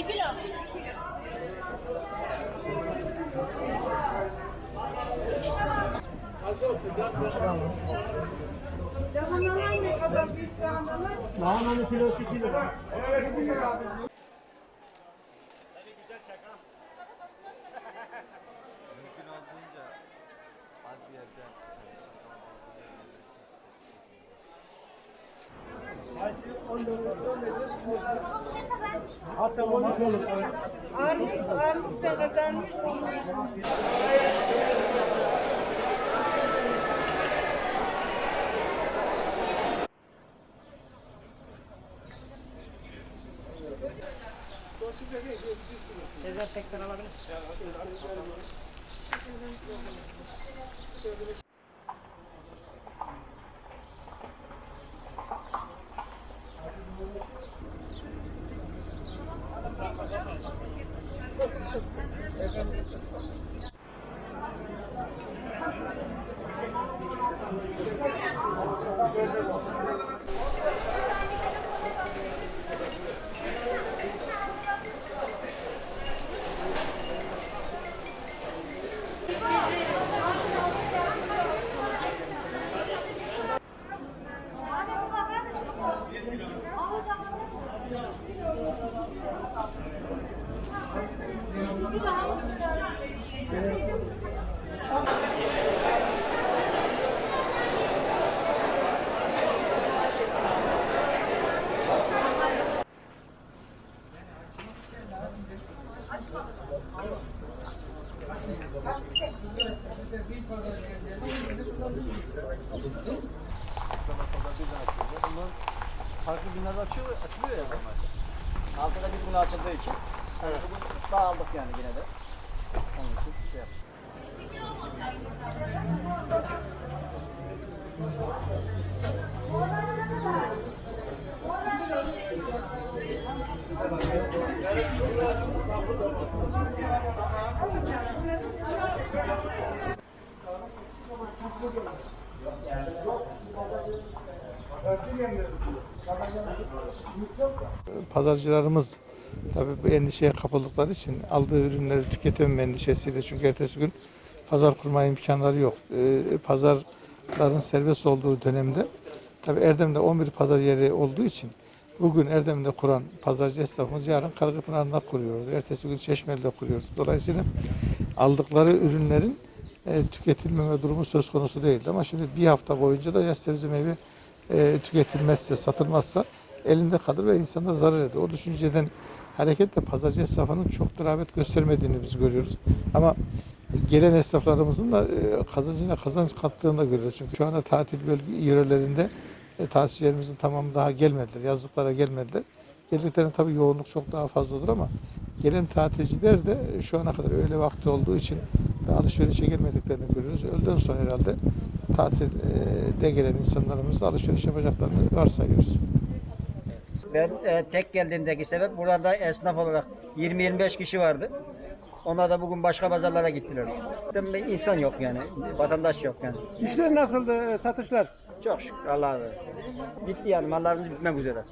Bir kilo. Lahananın kilosu 2 lira. Hatta olmaz olur. Armut, armut da kazanmış. Bunlar farklı günlerde açıyor, açılıyor ya bunlar. Haftada bir gün açıldığı için evet. dağıldık yani yine de. Pazarcılarımız tabii bu endişeye kapıldıkları için aldığı ürünleri tüketememe endişesiyle çünkü ertesi gün pazar kurma imkanları yok. Ee, pazarların serbest olduğu dönemde tabii Erdem'de 11 pazar yeri olduğu için bugün Erdem'de kuran pazarcı esnafımız yarın Karagıpınar'da kuruyoruz. Ertesi gün Çeşmeli'de kuruyoruz. Dolayısıyla aldıkları ürünlerin e, tüketilmeme durumu söz konusu değildi. Ama şimdi bir hafta boyunca da ya sebze meyve e, tüketilmezse, satılmazsa elinde kalır ve insana zarar eder. O düşünceden hareketle pazarcı esnafının çok da rağbet göstermediğini biz görüyoruz. Ama gelen esnaflarımızın da e, kazancına kazanç kattığını da görüyoruz. Çünkü şu anda tatil bölge yörelerinde e, tatilcilerimizin tamamı daha gelmediler. Yazlıklara gelmediler. Geldiklerinde tabii yoğunluk çok daha fazla olur ama gelen tatilciler de şu ana kadar öğle vakti olduğu için alışverişe gelmediklerini görüyoruz. Öğleden sonra herhalde tatilde gelen insanlarımız da alışveriş yapacaklarını varsayıyoruz. Ben e, tek geldiğimdeki sebep burada esnaf olarak 20-25 kişi vardı. Onlar da bugün başka pazarlara gittiler. İnsan yok yani, vatandaş yok yani. İşler nasıldı, e, satışlar? Çok şükür Allah'a emanet. Bitti yani mallarımız bitmek üzere.